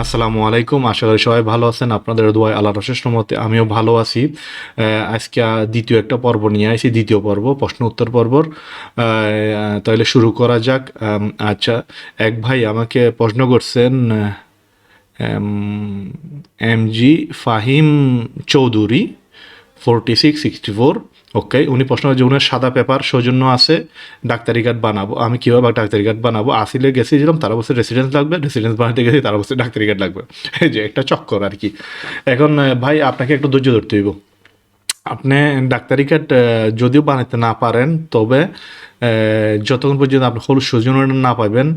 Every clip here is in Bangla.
আসসালামু আলাইকুম। আশা করি সবাই ভালো আছেন। আপনাদের দোয়ায় আল্লাহর অশেষ মতে আমিও ভালো আছি। আজকে দ্বিতীয় একটা পর্ব নিয়ে আসি দ্বিতীয় পর্ব, প্রশ্ন উত্তর পর্বর। তাহলে শুরু করা যাক। আচ্ছা এক ভাই আমাকে প্রশ্ন করছেন M G Fahim Chowdhury, forty six, sixty four. Okay, উনি প্রশ্ন যে উনার সাদা পেপার সৌজন্য আছে, ডাক্তারি কার্ড বানাবো। আমি কীভাবে ডাক্তারি কার্ড বানাবো? আসিলে গেছিলাম, তার অবশ্যই রেসিডেন্স লাগবে রেসিডেন্স বানাতে গেছি, তার বছর ডাক্তারি কার্ড লাগবে। এই যে একটা চক্কর আর কি। এখন, ভাই, আপনাকে একটু ধৈর্য ধরতে হইব। আপনি ডাক্তারি কার্ড যদিও বানাতে না পারেন, তবে যতক্ষণ পর্যন্ত আপনি হলুদ সৌজন্য না পাবেন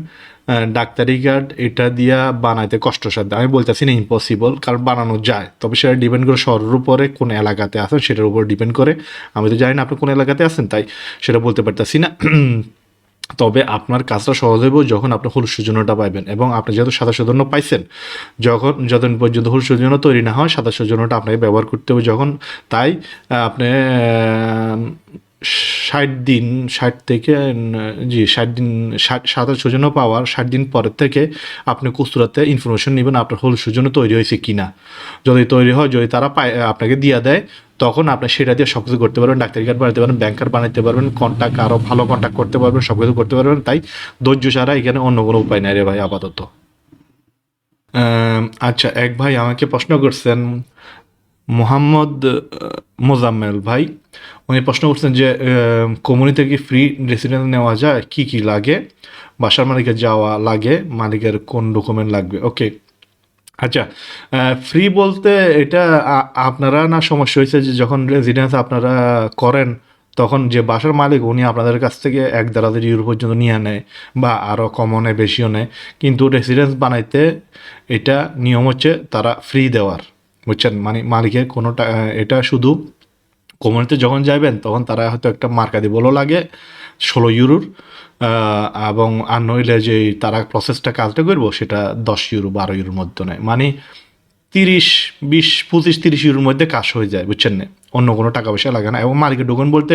ডাক্তারি কার্ড এটা দিয়া বানাইতে কষ্টসাধ্য আমি বলতেছি না ইম্পসিবল কারণ বানানো যায়, তবে সেটা ডিপেন্ড করে শহরের উপরে কোন এলাকাতে আছেন, সেটার উপর ডিপেন্ড করে। আমি তো জানি না আপনি কোন এলাকাতে আছেন, তাই সেটা বলতে পারতেছি না। তবে আপনার কাজটা সহজ হবে যখন আপনি হলুদ সৌজন্যটা পাইবেন এবং আপনি যেহেতু সাদা সৌজন্য পাইছেন, যখন, যতদিন পর্যন্ত হলুদ সৌজন্য তৈরি না হয়, সাদা সৌজন্যটা আপনাকে ব্যবহার করতে হবে যখন, তাই আপনি ষাট দিন, ষাট থেকে, জি, ষাট দিন, ষাট, সাদা সৌজন্য পাওয়ার ষাট দিন পরের থেকে আপনি কুস্তুরাতে ইনফরমেশন নেবেন আপনার হলুদ সৌজন্য তৈরি হয়েছে কি না যদি তৈরি হয়, যদি তারা পায়, আপনাকে দিয়ে দেয় তখন আপনি সেটা দিয়ে সব কিছু করতে পারবেন, ডাক্তারি কার্ড বানাতে পারবেন ব্যাংক কার্ড বানাতে পারবেন কন্ট্যাক্ট আরও ভালো কন্ট্যাক্ট করতে পারবেন, সব কিছু করতে পারবেন। তাই ধৈর্য ছাড়া এখানে অন্য কোনো উপায় নাই রে ভাই, আপাতত। আচ্ছা এক ভাই আমাকে প্রশ্ন করছেন, মোহাম্মদ মোজাম্মেল ভাই, উনি প্রশ্ন করছেন যে কমিউনি থেকে ফ্রি রেসিডেন্স নেওয়া যায়? কি কি লাগে? বাসার মালিকের যাওয়া লাগে, মালিকের কোন ডকুমেন্ট লাগবে? ওকে আচ্ছা ফ্রি বলতে এটা আপনারা না সমস্যা হয়েছে যে যখন রেজিডেন্স আপনারা করেন, তখন যে বাসার মালিক উনি আপনাদের কাছ থেকে এক দেড় হাজার ইউরো পর্যন্ত নিয়ে নেয় বা আরও কমও নেয়, বেশিও নেয়, কিন্তু রেসিডেন্স বানাইতে এটা নিয়ম হচ্ছে তারা ফ্রি দেওয়ার, বুঝছেন? মানে মালিকের কোনো এটা শুধু কোমরিতে যখন যাবেন তখন তারা হয়তো একটা মার্কা দিবলও লাগে, ষোলো ইউরোর এবং আর নইলে যে তারা প্রসেসটা কাজটা করব, সেটা দশ ইউরো, বারো ইউরোর মধ্যে নেয়। মানে তিরিশ, বিশ, পঁচিশ, তিরিশ ইউরোর মধ্যে কাজ হয়ে যায়, বুঝছেন না? অন্য কোনো টাকা পয়সা লাগে না। এবং মালিকের ডকুমেন্ট বলতে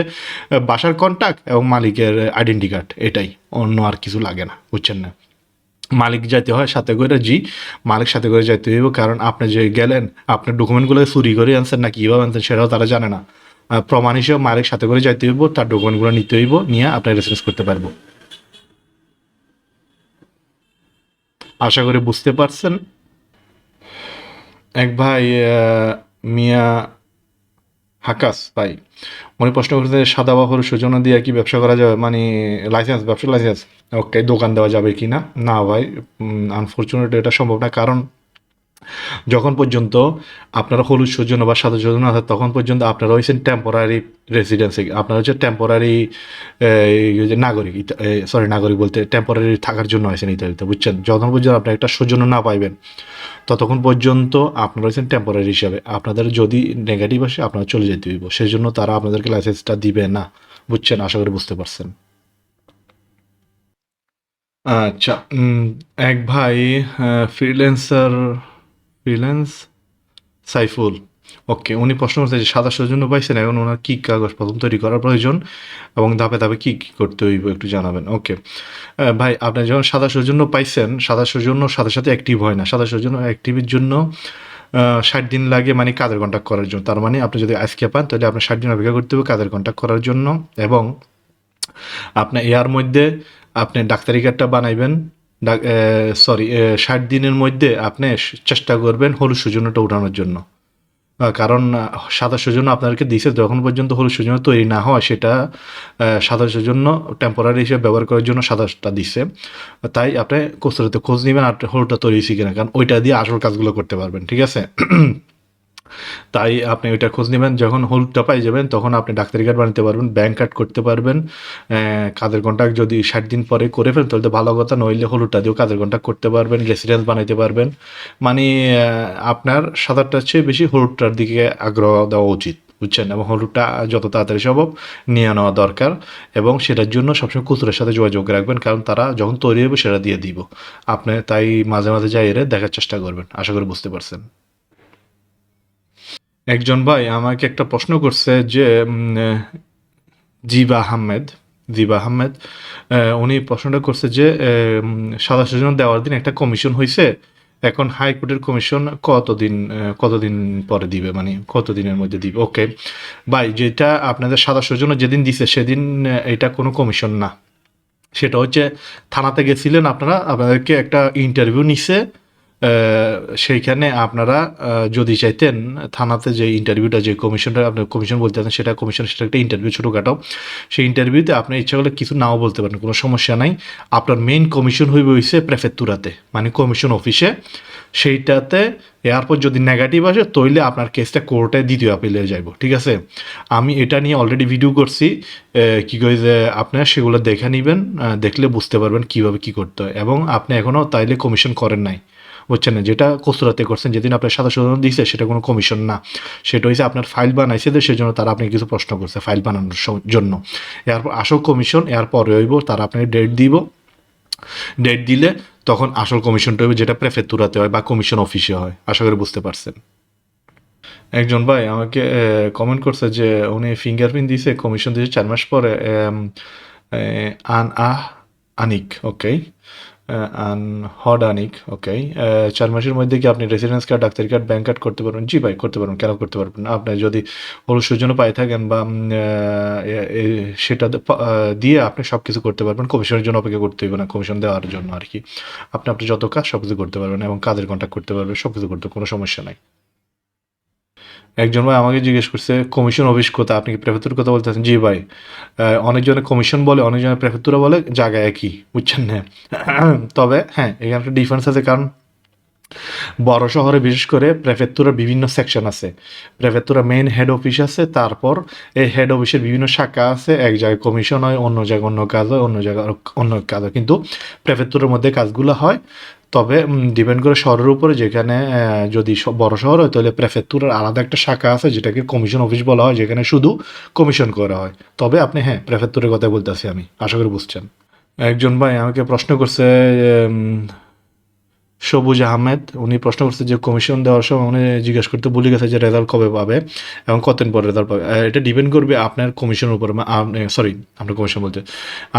বাসার কন্ট্যাক্ট এবং মালিকের আইডেন্টি কার্ড এটাই। অন্য আর কিছু লাগে না, বুঝছেন না? মালিক যাইতে হয় সাথে করে, জি, মালিক সাথে করে যাইতে হইব, কারণ আপনি যে গেলেন, আপনার ডকুমেন্টগুলো চুরি করে আনছেন না কীভাবে আনছেন সেটাও তারা জানে না। প্রমাণ হিসেবে মায়ের সাথে করে যাইতে হইব, তার ডকুমেন্টগুলো নিতে হইব, নিয়ে আপনি রেসপন্স করতে পারব। আশা করি বুঝতে পারছেন। এক ভাই মিয়া হাকাস ভাই, উনি প্রশ্ন করতে সাদা বা হলুদ সূচনা দিয়ে কি ব্যবসা করা যাবে? মানে লাইসেন্স ব্যবসা লাইসেন্স ওকে দোকান দেওয়া যাবে কি না না ভাই আনফর্চুনেট এটা সম্ভব না, কারণ যখন পর্যন্ত আপনারা হলুদ সৌজন্য বা সাদা সৌজন্য আছে তখন পর্যন্ত আপনারা হয়েছেন টেম্পোরারি রেসিডেন্সি আপনারা হচ্ছে টেম্পোরারি নাগরিক সরি নাগরিক বলতে টেম্পোরারি থাকার জন্য হয়েছেন ইতালিতে বুঝছেন? যখন পর্যন্ত আপনার একটা সৌজন্য না পাইবেন, ততক্ষণ পর্যন্ত আপনারা হয়েছেন টেম্পোরারি হিসাবে। আপনাদের যদি নেগেটিভ আসে, আপনারা চলে যেতে হইব। সেই জন্য তারা আপনাদেরকে লাইসেন্সটা দিবে না, বুঝছেন? আশা করি বুঝতে পারছেন। আচ্ছা এক ভাই ফ্রিল্যান্সার ফ্রিল্যান্স সাইফুল। ওকে উনি প্রশ্ন করতে যে সাদা সৌজন্য পাইছেন, এখন ওনার কী কাগজপত্র তৈরি করার প্রয়োজন এবং ধাপে ধাপে কী কী করতে হইব একটু জানাবেন। ওকে ভাই, আপনি যখন সাদা সৌজন্য পাইছেন সাদা সৌজন্য সাথে সাথে অ্যাক্টিভ হয় না। সাদা সৌজন্য অ্যাক্টিভের জন্য ষাট দিন লাগে মানে কাদের কন্ট্যাক্ট করার জন্য। তার মানে আপনি যদি আজকে পান, তাহলে আপনার ষাট দিন অপেক্ষা করতে হবে কাদের কন্ট্যাক্ট করার জন্য এবং আপনার এর মধ্যে আপনি ডাক্তারি কার্ডটা বানাইবেন সরি ষাট দিনের মধ্যে আপনি চেষ্টা করবেন হলুদ সূচনাটা উঠানোর জন্য। কারণ সাদা সৌজন্য আপনাদেরকে দিয়েছে, যখন পর্যন্ত হলুদ সৌজন্য তৈরি না হয় সেটা সাদা সৌজন্য টেম্পোরারি হিসেবে ব্যবহার করার জন্য সাদাটা দিছে। তাই আপনি কস্তুরিতে খোঁজ নেবেন আর হলুদটা তৈরি হয়েছে কিনা, কারণ ওইটা দিয়ে আসল কাজগুলো করতে পারবেন, ঠিক আছে? তাই আপনি ওইটা খোঁজ নেবেন। যখন হলুদটা পাই যাবেন, তখন আপনি ডাক্তারি কার্ড বানাতে পারবেন ব্যাংক কার্ড করতে পারবেন। কাজের কন্ট্যাক্ট যদি ষাট দিন পরে করে ফেলেন, তাহলে তো ভালো কথা, নইলে হলুদটা দিয়েও কাজের কন্ট্যাক্ট করতে পারবেন রেসিডেন্স বানাইতে পারবেন। মানে আপনার সাদারটার চেয়ে বেশি হলুদটার দিকে আগ্রহ দেওয়া উচিত, বুঝছেন? এবং হলুদটা যত তাড়াতাড়ি সম্ভব নিয়ে নেওয়া দরকার। এবং সেটার জন্য সবসময় কুতুরের সাথে যোগাযোগ রাখবেন, কারণ তারা যখন তৈরি হবে, সেটা দিয়ে দিব। আপনি তাই মাঝে মাঝে যাই এরে দেখার চেষ্টা করবেন। আশা করি বুঝতে পারছেন। একজন ভাই আমাকে একটা প্রশ্ন করছে যে জিবা আহমেদ জিবা আহমেদ উনি প্রশ্নটা করছে যে সাদা সজন দেওয়ার দিন একটা কমিশন হয়েছে এখন হাইকোর্টের কমিশন কতদিন কতদিন পরে দিবে? মানে কতদিনের মধ্যে দিবে? ওকে। ভাই, যেটা আপনাদের সাদা জন্য যেদিন দিছে সেদিন এটা কোনো কমিশন না। সেটা হচ্ছে থানাতে গেছিলেন আপনারা, আপনাদেরকে একটা ইন্টারভিউ নিছে। সেইখানে আপনারা যদি চাইতেন থানাতে যে ইন্টারভিউটা যে কমিশনটা আপনার কমিশন বলতে চান সেটা কমিশন সেটা একটা ইন্টারভিউ ছোটোখাটো। সেই ইন্টারভিউতে আপনি ইচ্ছা করলে কিছু নাও বলতে পারেন, কোনো সমস্যা নাই। আপনার মেইন কমিশন হইবে হইছে প্রেফেক্তুরাতে মানে কমিশন অফিসে সেইটাতে এরপর যদি নেগেটিভ আসে তৈলে আপনার কেসটা কোর্টে দ্বিতীয় আপিলে যাইব, ঠিক আছে? আমি এটা নিয়ে অলরেডি ভিডিও করছি কি কই যে আপনারা সেগুলো দেখে নেবেন দেখলে বুঝতে পারবেন কীভাবে কি করতে হয়। এবং আপনি এখনও তাইলে কমিশন করেন নাই। বুঝছেন না? যেটা কস্তুরাতে করছেন, যেদিন আপনার সাদা সদন দিয়েছে সেটা কোনো কমিশন না। সেটা হচ্ছে আপনার ফাইল বানাইছে তো সেই জন্য তারা আপনি কিছু প্রশ্ন করছে ফাইল বানানোর জন্য। এরপর আসল কমিশন এর পরে হইব, তারা আপনাকে ডেট দিব। ডেট দিলে তখন আসল কমিশনটা হবে যেটা প্রেফেক্তুরাতে হয় বা কমিশন অফিসে হয়। আশা করি বুঝতে পারছেন। একজন ভাই আমাকে কমেন্ট করছে যে, উনি ফিঙ্গারপ্রিন্ট দিয়েছে কমিশন দিয়েছে চার মাস পরে আন, আহ, আনিক ওকে আন হড আনিক ওকে চার মাসের মধ্যে কি আপনি রেসিডেন্স কার্ড ডাক্তারি কার্ড ব্যাঙ্ক কার্ড করতে পারবেন? জি ভাই, করতে পারবেন, কেন করতে পারবেন আপনি যদি হলুদ জন্য পাই থাকেন বা সেটা দিয়ে আপনি সব কিছু করতে পারবেন কমিশনের জন্য অপেক্ষা করতে হবে না কমিশন দেওয়ার জন্য আর কি। আপনি আপনি যত কাজ সব কিছু করতে পারবেন এবং কাদের কন্ট্যাক্ট করতে পারবেন সব কিছু করতে কোনো সমস্যা নাই। একজন ভাই আমাকে জিজ্ঞেস করছে কমিশন অফিস কোথায়? আপনি কি প্রেফেক্টুর কথা বলতেছেন জি ভাই। অনেকজনে কমিশন বলে অনেকজনে প্রেফেক্টুরা বলে, জায়গা একই, বুঝছেন না? তবে হ্যাঁ এখানে একটা ডিফারেন্স আছে, কারণ বড় শহরে বিশেষ করে প্রেফেক্টুরার বিভিন্ন সেকশন আছে। প্রেফেক্টুরা মেইন হেড অফিস আছে, তারপর এই হেড অফিসের বিভিন্ন শাখা আছে, এক জায়গায় কমিশন হয়, অন্য জায়গায় অন্য কাজ হয়, অন্য জায়গায় অন্য কাজ হয়। কিন্তু প্রেফেক্টুরের মধ্যে কাজগুলো হয় তবে ডিপেন্ড করে শহরের উপরে যেখানে যদি বড় শহর হয়, তাহলে প্রেফেক্টুরের আলাদা একটা শাখা আছে, যেটাকে কমিশন অফিস বলা হয়, যেখানে শুধু কমিশন করা হয়। তবে আপনি হ্যাঁ প্রেফেক্টুরের কথা বলতেছি আমি, আশা করি বুঝছেন। একজন ভাই আমাকে প্রশ্ন করছে সবুজ আহমেদ, উনি প্রশ্ন করছে যে কমিশন দেওয়ার সময় উনি জিজ্ঞেস করতে ভুলে গেছে যে রেজাল্ট কবে পাবে এবং কতদিন পর রেজাল্ট পাবে? এটা ডিপেন্ড করবে আপনার কমিশনের উপর। সরি আপনার কমিশন বলতে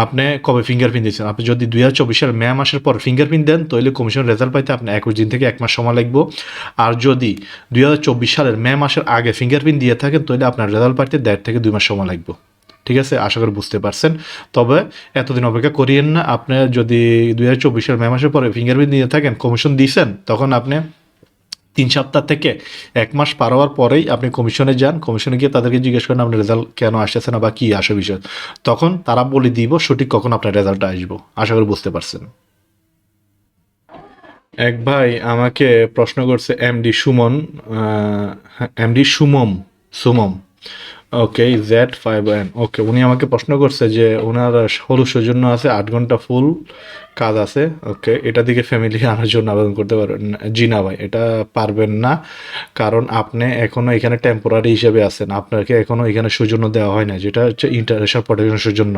আপনি কবে ফিঙ্গারপ্রিন্ট দিচ্ছেন? আপনি যদি দুই হাজার চব্বিশ সালের মে মাসের পর ফিঙ্গারপ্রিন্ট দেন, তাহলে কমিশন রেজাল্ট পাইতে আপনি একুশ দিন থেকে এক মাস সময় লাগবে। আর যদি দুই হাজার চব্বিশ সালের মে মাসের আগে ফিঙ্গারপ্রিন্ট দিয়ে থাকেন, তাহলে আপনার রেজাল্ট পাইতে দেড় থেকে দুই মাস সময় লাগবে। ঠিক আছে? আশা করি বুঝতে পারছেন। তবে এতদিন অপেক্ষা করিয়েন না, আপনি যদি দুই হাজার চব্বিশ সাল মে মাসের পরে ফিঙ্গারপ্রিন্ট দিয়ে থাকেন কমিশন দিয়েছেন তখন আপনি তিন সপ্তাহ থেকে এক মাস পার হওয়ার পরেই আপনি কমিশনে যান। কমিশনে গিয়ে তাদেরকে জিজ্ঞেস করেন আপনার রেজাল্ট কেন আসতেছে না বা কী আসে বিষয়? তখন তারা বলে দিব, সঠিক কখন আপনার রেজাল্টটা আসব। আশা করি বুঝতে পারছেন। এক ভাই আমাকে প্রশ্ন করছে, MD Suman MD Suman Suman okay Z five N okay উনি আমাকে প্রশ্ন করছে যে ওনার হলুদ সৌজন্য আছে, আট ঘণ্টা ফুল কাজ আছে ওকে এটা দিকে ফ্যামিলি আনার জন্য আবেদন করতে পারবেন জি না ভাই, এটা পারবেন না, কারণ আপনি এখনও এখানে টেম্পোরারি হিসেবে আছেন, আপনাকে এখনও এখানে সৌজন্য দেওয়া হয় না যেটা হচ্ছে ইন্টারন্যাশনাল প্রোটেকশন সৌজন্য।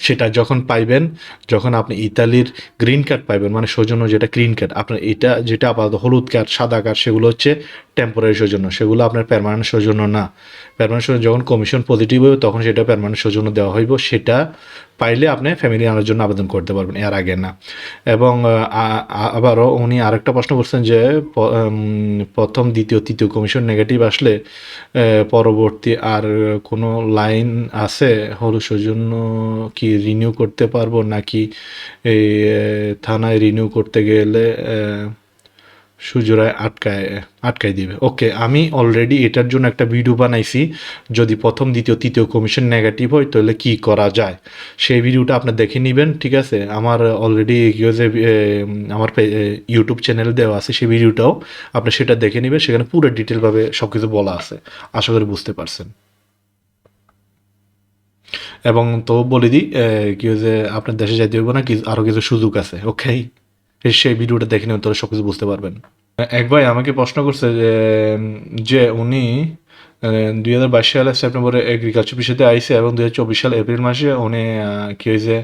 সেটা যখন পাইবেন, যখন আপনি ইতালির গ্রিন কার্ড পাইবেন মানে সৌজন্য যেটা গ্রিন কার্ড আপনার এটা যেটা আপাতত হলুদ কার্ড সাদা কার্ড সেগুলো হচ্ছে টেম্পোরারি সৌজন্য। সেগুলো আপনার পারমানেন্ট সৌজন্য না। পারমানেন্ট সৌজন্য যখন কমিশন পজিটিভ হবে, তখন সেটা পারমানেন্ট সৌজন্য দেওয়া হইব। সেটা পাইলে আপনি ফ্যামিলি আনার জন্য আবেদন করতে পারবেন, এর আগে না। এবং আবারও উনি আরেকটা প্রশ্ন করছেন যে প্রথম, দ্বিতীয়, তৃতীয় কমিশন নেগেটিভ আসলে পরবর্তী আর কোনো লাইন আছে? হলুদ সৌজন্য কি রিনিউ করতে পারব? নাকি থানায় রিনিউ করতে গেলে সুজরায় আটকায় আটকায় দিবে। ওকে আমি অলরেডি এটার জন্য একটা ভিডিও বানাইছি। যদি প্রথম দ্বিতীয় তৃতীয় কমিশন নেগেটিভ হয় তাহলে কি করা যায়? সেই ভিডিওটা আপনি দেখে নেবেন ঠিক আছে? আমার অলরেডি এ, আমার ইউটিউব চ্যানেল দেওয়া আছে সেই ভিডিওটাও আপনি সেটা দেখে নেবেন সেখানে পুরো ডিটেলভাবে সব কিছু বলা আছে। আশা করি বুঝতে পারছেন। এবং তো বলে দিই কি হয়েছে আপনার দেশে যাইতে হইব না কি আরও কিছু সুযোগ আছে ওকে সেই ভিডিওটা দেখে নেবেন, তাহলে সব কিছু বুঝতে পারবেন। এক ভাই আমাকে প্রশ্ন করছে যে যে উনি দুই হাজার বাইশ সালে সেপ্টেম্বরে এগ্রিকালচার বিষয়তে আইসে এবং দুই হাজার চব্বিশ সাল এপ্রিল মাসে উনি কি হয়েছে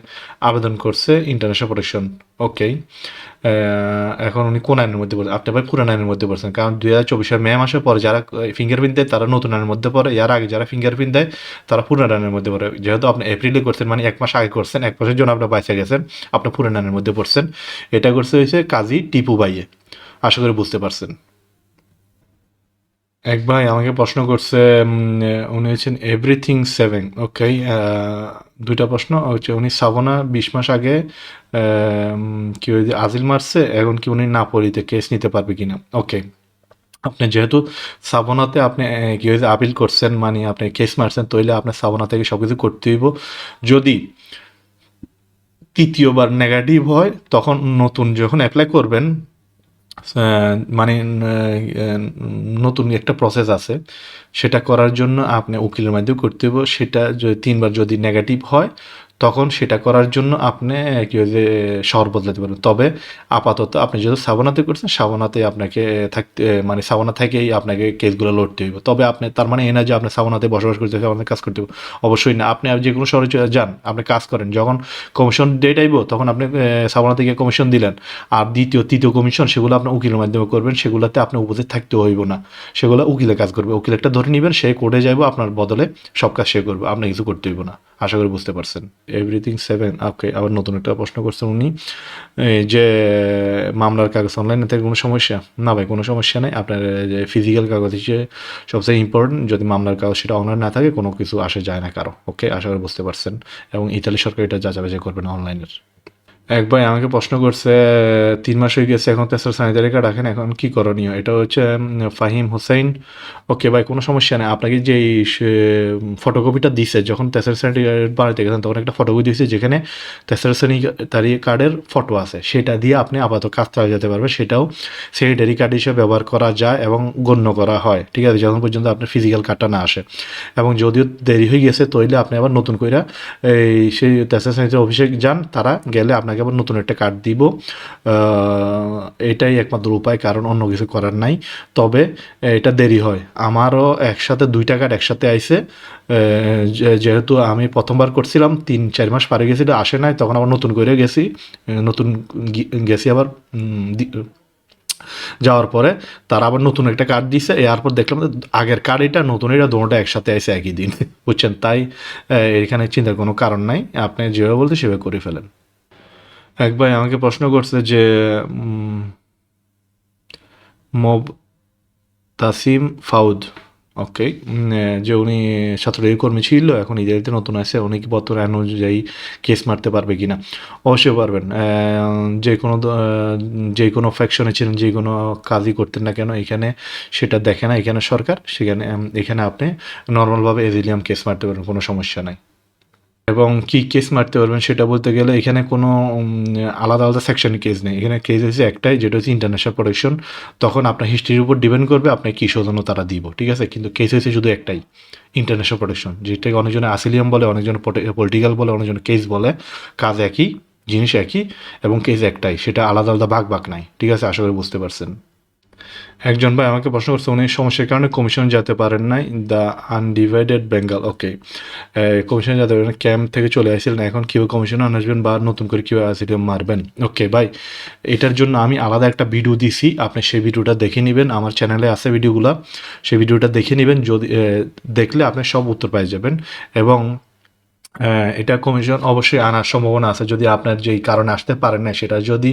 আবেদন করছে ইন্টারন্যাশনাল প্রোটেকশন ওকে এখন উনি কোন আইনের মধ্যে পড়ছেন আপনি ভাই পুরান আইনের মধ্যে পড়ছেন, কারণ দুই হাজার চব্বিশ সাল মে মাসের পরে যারা ফিঙ্গারপ্রিন্ট দেয়, তারা নতুন আইনের মধ্যে পড়ে। এর আগে যারা ফিঙ্গারপ্রিন্ট দেয়, তারা পুরান আইনের মধ্যে পড়ে। যেহেতু আপনি এপ্রিলে করছেন মানে এক মাস আগে করছেন, এক মাসের জন্য আপনি বাইসে গেছেন, আপনি পুরান আইনের মধ্যে পড়ছেন। এটা করছে হয়েছে কাজী টিপু বাইয়ে আশা করি বুঝতে পারছেন। এক ভাই আমাকে প্রশ্ন করছে উনি হচ্ছেন এভরিথিং সেভেন ওকে দুইটা প্রশ্ন হচ্ছে উনি সাবনা, বিশ মাস আগে কি আজিল মারছে, এখন কি উনি নাপলিতে কেস নিতে পারবে কিনা? ওকে আপনি যেহেতু সাবনাতে আপনি কি হয়েছে আপিল করছেন মানে আপনি কেস মারছেন, তাইলে আপনার সাবনা থেকে সব কিছু করতে হইব। যদি তৃতীয়বার নেগেটিভ হয়, তখন নতুন যখন অ্যাপ্লাই করবেন মানে নতুন একটা প্রসেস আছে। সেটা করার জন্য আপনি উকিলের মাধ্যমে করতে হবে সেটা তিনবার যদি নেগেটিভ হয় তখন সেটা করার জন্য আপনি কি যে শহর বদলাতে পারবেন। তবে আপাতত আপনি যেহেতু সাবনাতে করছেন সাবনাতে আপনাকে থাকতে মানে সাবনা থেকেই আপনাকে কেসগুলো লড়তে হইব। তবে আপনি, তার মানে এই না যে আপনি সাবনাতে বসবাস করতে আপনার কাজ করতে হবে অবশ্যই না। আপনি যে কোনো শহরে যান, আপনি কাজ করেন। যখন কমিশন ডেট আইব, তখন আপনি সাবনা থেকে কমিশন দিলেন। আর দ্বিতীয়, তৃতীয় কমিশন, সেগুলো আপনি উকিলের মাধ্যমে করবেন, সেগুলোতে আপনি উপস্থিত থাকতে হইব না। সেগুলো উকিলে কাজ করবে। উকিল একটা ধরে নেবেন, সে কোর্টে যাইব, আপনার বদলে সব কাজ সে করবে। আপনি কিছু করতে হইব না। আশা করি বুঝতে পারছেন। এভরিথিং সেভেন ওকে আবার নতুন একটা প্রশ্ন করছেন উনি যে, মামলার কাগজ অনলাইনে থেকে কোনো সমস্যা? না ভাই, কোনো সমস্যা নেই। আপনার যে ফিজিক্যাল কাগজ হিসেবে সবচেয়ে ইম্পর্টেন্ট যদি মামলার কাগজ সেটা অনলাইন না থাকে, কোনো কিছু আসে যায় না কারও ওকে আশা করি বুঝতে পারছেন। এবং ইতালি সরকার এটা যাচাবাচি করবেন অনলাইনের এক ভাই আমাকে প্রশ্ন করছে, তিন মাস হয়ে গেছে, এখন তেসর স্যানিটারি কার্ড রাখেন, এখন কি করণীয়? এটা হচ্ছে ফাহিম হোসেন ওকে ভাই, কোনো সমস্যা নেই। আপনাকে যে ফটোকপিটা দিছে, যখন তেসর স্যানিটারি কার্ড বানাতে গেছেন, তখন একটা ফটোকপি দিয়েছে যেখানে তেসর স্যানিটারি কার্ডের ফটো আছে। সেটা দিয়ে আপনি আপাতত কাজ চালিয়ে যেতে পারবেন। সেটাও স্যানিটারি কার্ড হিসেবে ব্যবহার করা যায় এবং গণ্য করা হয়। ঠিক আছে? যখন পর্যন্ত আপনার ফিজিক্যাল কার্ডটা না আসে। এবং যদিও দেরি হয়ে গেছে, তৈলে আপনি আবার নতুন করে এই, সেই তেসরা শ্রেণীতে অফিসে যান, তারা গেলে আপনাকে আবার নতুন একটা কার্ড দিব। এটাই একমাত্র উপায়, কারণ অন্য কিছু করার নাই। তবে এটা দেরি হয়। আমারও একসাথে দুইটা কার্ড একসাথে আইসে যেহেতু আমি প্রথমবার করছিলাম, তিন, চার মাস পারে গেছিল আসে নাই, তখন আবার নতুন করে গেছি। নতুন গেছি আবার যাওয়ার পরে তারা আবার নতুন একটা কার্ড দিছে। এরপর দেখলাম আগের কার্ড এটা, নতুন এটা, দুটোটা একসাথে আছে একই দিন। বুঝছেন? তাই এখানে চিন্তার কোনো কারণ নাই। আপনি যেভাবে বলতে সেভাবে করে ফেলেন। এক ভাই আমাকে প্রশ্ন করছে যে মব তাসিম ফাউদ ওকে যে উনি ছাত্রলীগ কর্মী ছিল, এখন ইতালিতে নতুন আছে, উনি কি বর্তমান আইন অনুযায়ী কেস মারতে পারবে কিনা? অবশ্যই পারবেন। যে কোনো যে কোনো ফ্যাকশনে ছিলেন, যে কোনো কাজই করতেন না কেন, এখানে সেটা দেখে না, এখানে সরকার, সেখানে এখানে আপনি নর্মালভাবে এজিলিয়াম কেস মারতে পারবেন, কোনো সমস্যা নাই। এবং কি কেস মারতে পারবেন সেটা বলতে গেলে এখানে কোনো আলাদা আলাদা সেকশন কেস নেই। এখানে কেস হচ্ছে একটাই, যেটা হচ্ছে ইন্টারন্যাশনাল প্রোটেকশন তখন আপনার হিস্ট্রির উপর ডিপেন্ড করবে আপনি কী সৌজন্য তারা দিব, ঠিক আছে? কিন্তু কেস হচ্ছে শুধু একটাই ইন্টারন্যাশনাল প্রোটেকশন যেটাকে অনেকজনে আসিলিয়াম বলে, অনেকজন পলিটিক্যাল বলে, অনেকজন কেস বলে। কাজ একই, জিনিস একই, এবং কেস একটাই। সেটা আলাদা আলাদা ভাগ ভাগ নাই, ঠিক আছে? আশা করি বুঝতে পারছেন। একজন ভাই আমাকে প্রশ্ন করছে, উনি সমস্যার কারণে কমিশন যেতে পারেন নাই, the undivided Bengal. Okay commission যেতে পারেন, ক্যাম্প থেকে চলে আসছিলেন, এখন কীভাবে কমিশনে আসবেন বা নতুন করে কীভাবে আসিলে মারবেন? ওকে ভাই, এটার জন্য আমি আলাদা একটা ভিডিও দিছি, আপনি সেই ভিডিওটা দেখে নেবেন, আমার চ্যানেলে আছে ভিডিওগুলো সেই ভিডিওটা দেখে নেবেন, যদি দেখলে আপনি সব উত্তর পেয়ে যাবেন এবং এটা কমিশন অবশ্যই আনার সম্ভাবনা আছে। যদি আপনার যেই কারণে আসতে পারেন না সেটা যদি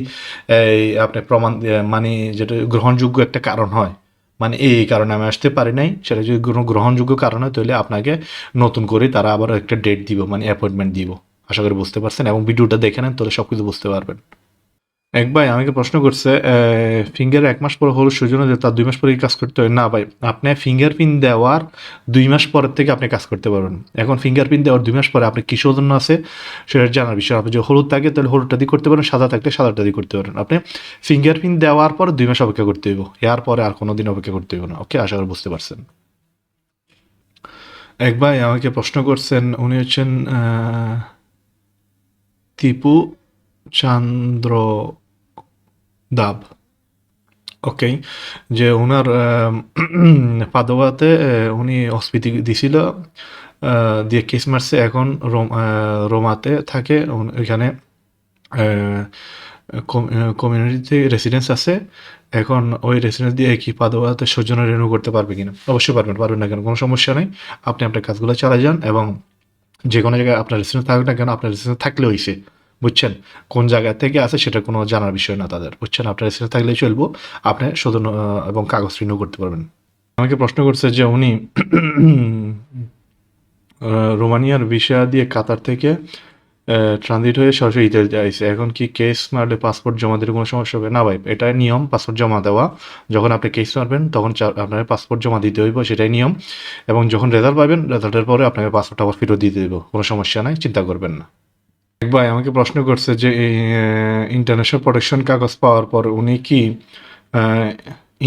এই আপনি প্রমাণ মানে যেটা গ্রহণযোগ্য একটা কারণ হয় মানে এই কারণে আমি আসতে পারি নাই, সেটা যদি কোনো গ্রহণযোগ্য কারণ হয়, তাহলে আপনাকে নতুন করে তারা আবার একটা ডেট দিব মানে অ্যাপয়েন্টমেন্ট দিব। আশা করি বুঝতে পারছেন এবং ভিডিওটা দেখে নেন, তাহলে সব কিছু বুঝতে পারবেন। এক ভাই আমাকে প্রশ্ন করছে ফিঙ্গার এক মাস পরে হলুদ সূচনা যে তার দুই মাস পরে কাজ করতে হয়। না ভাই, আপনি ফিঙ্গারপ্রিন্ট দেওয়ার দুই মাস পরের থেকে আপনি কাজ করতে পারবেন। এখন ফিঙ্গারপ্রিন্ট দেওয়ার দুই মাস পরে আপনি কিসের জন্য আছে, সেটা জানার বিষয়। আপনি যে হলুদ থাকে, তাহলে হলুদটা দিয়ে করতে পারেন, সাদা থাকলে সাদাটা দিয়ে করতে পারেন। আপনি ফিঙ্গারপ্রিন্ট দেওয়ার পর দুই মাস অপেক্ষা করতে হইব। এর পরে আর কোনো দিন অপেক্ষা করতে হইব না। ওকে, আশা করি বুঝতে পারছেন। এক ভাই আমাকে প্রশ্ন করছেন, উনি হচ্ছেন টিপু চান্দ্র দাব ওকে যে ওনার পাদোয়াতে উনি হসপিটি দিছিল দিয়ে কেস মারছে এখন রোম রোমাতে থাকে ওইখানে কমিউনিটিতে রেসিডেন্স আছে। এখন ওই রেসিডেন্স দিয়ে কি পাদোয়াতে সৌজন্য রেনু করতে পারবে কিনা? অবশ্যই পারবেন পারবেন না কেন? কোনো সমস্যা নেই। আপনি আপনার কাজগুলো চালিয়ে যান এবং যে কোনো জায়গায় আপনার রেসিডেন্স থাকুক না কেন, আপনার রেসিডেন্স থাকলে হইছে। বুঝছেন? কোন জায়গা থেকে আছে সেটা কোনো জানার বিষয় না তাদের, বুঝছেন? আপনার রেসিডেন্স থাকলেই চলবো। আপনি শুধু ন- এবং কাগজ রিনিউ করতে পারবেন। আমাকে প্রশ্ন করছে যে উনি রোমানিয়ার ভিসা দিয়ে কাতার থেকে ট্রানজিট হয়ে সরাসরি ইতালিতে আইসে এখন কি কেস মারলে পাসপোর্ট জমা দিলে কোনো সমস্যা হবে? না ভাই, এটাই নিয়ম পাসপোর্ট জমা দেওয়া। যখন আপনি কেস মারবেন, তখন আপনার পাসপোর্ট জমা দিতে হইব, সেটাই নিয়ম। এবং যখন রেজাল্ট পাবেন রেজাল্টের পরে আপনাকে পাসপোর্ট আবার ফেরত দিতে দেবো কোনো সমস্যা নাই, চিন্তা করবেন না। এক ভাই, আমাকে প্রশ্ন করছে যে ইন্টারন্যাশনাল প্রোটেকশন কাগজ পাওয়ার পর উনি কি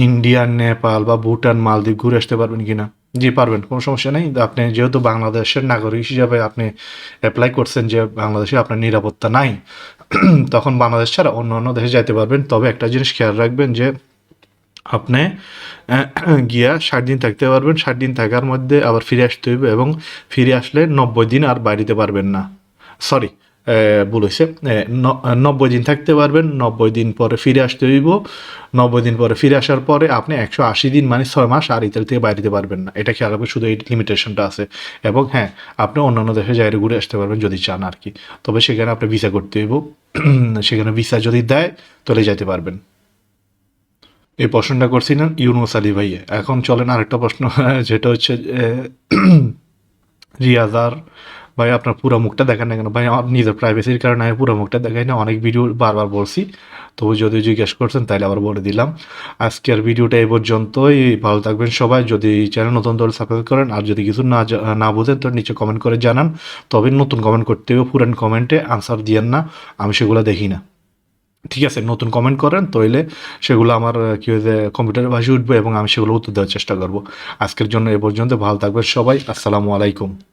ইন্ডিয়া নেপাল বা ভুটান, মালদ্বীপ ঘুরে আসতে পারবেন কিনা? জি, পারবেন, কোনো সমস্যা নেই। আপনি যেহেতু বাংলাদেশের নাগরিক হিসাবে আপনি অ্যাপ্লাই করছেন যে বাংলাদেশে আপনার নিরাপত্তা নাই, তখন বাংলাদেশ ছাড়া অন্য অন্য দেশে যাইতে পারবেন। তবে একটা জিনিস খেয়াল রাখবেন যে, আপনি গিয়া ষাট দিন থাকতে পারবেন। ষাট দিন থাকার মধ্যে আবার ফিরে আসতে হইবে এবং ফিরে আসলে নব্বই দিন আর বাড়িতে পারবেন না। সরি হয়েছে নব্বই দিন থাকতে পারবেন, নব্বই দিন পরে ফিরে আসতে হইব। নব্বই দিন পরে ফিরে আসার পরে আপনি একশো আশি দিন মানে ছয় মাস আর ইতালি থেকে বাইরে পারবেন না। এটা খেয়াল রাখবেন, শুধু এই লিমিটেশনটা আছে। এবং হ্যাঁ আপনি অন্যান্য দেশে যাই ঘুরে আসতে পারবেন যদি চান আর কি। তবে সেখানে আপনি ভিসা করতে হইব। সেখানে ভিসা যদি দেয়, তাহলে যেতে পারবেন। এই প্রশ্নটা করছিলেন ইউনুস আলী ভাইয়া। এখন চলেন আরেকটা প্রশ্ন, যেটা হচ্ছে রিয়াজার ভাই, আপনার পুরো মুখটা দেখান না কেন? ভাই নিজের প্রাইভেসির কারণে আমি পুরো মুখটা দেখাই না, অনেক ভিডিও বারবার বলছি। তবু যদি জিজ্ঞেস করছেন, তাহলে আবার বলে দিলাম। আজকের ভিডিওটা এই পর্যন্তই। ভালো থাকবেন সবাই। যদি চ্যানেল নতুন দল সাবস্ক্রাইব করেন, আর যদি কিছু না না বুঝেন, তো নিচে কমেন্ট করে জানান। তবে নতুন কমেন্ট করতে হবে, পুরান কমেন্টে আনসার দিয়েন না। আমি সেগুলো দেখি না। ঠিক আছে, নতুন কমেন্ট করেন, তাইলে সেগুলো আমার, কি হয়েছে কম্পিউটারে ভাসে উঠবে এবং আমি সেগুলো উত্তর দেওয়ার চেষ্টা করব। আজকের জন্য এ পর্যন্ত। ভালো থাকবেন সবাই। আসসালামু আলাইকুম।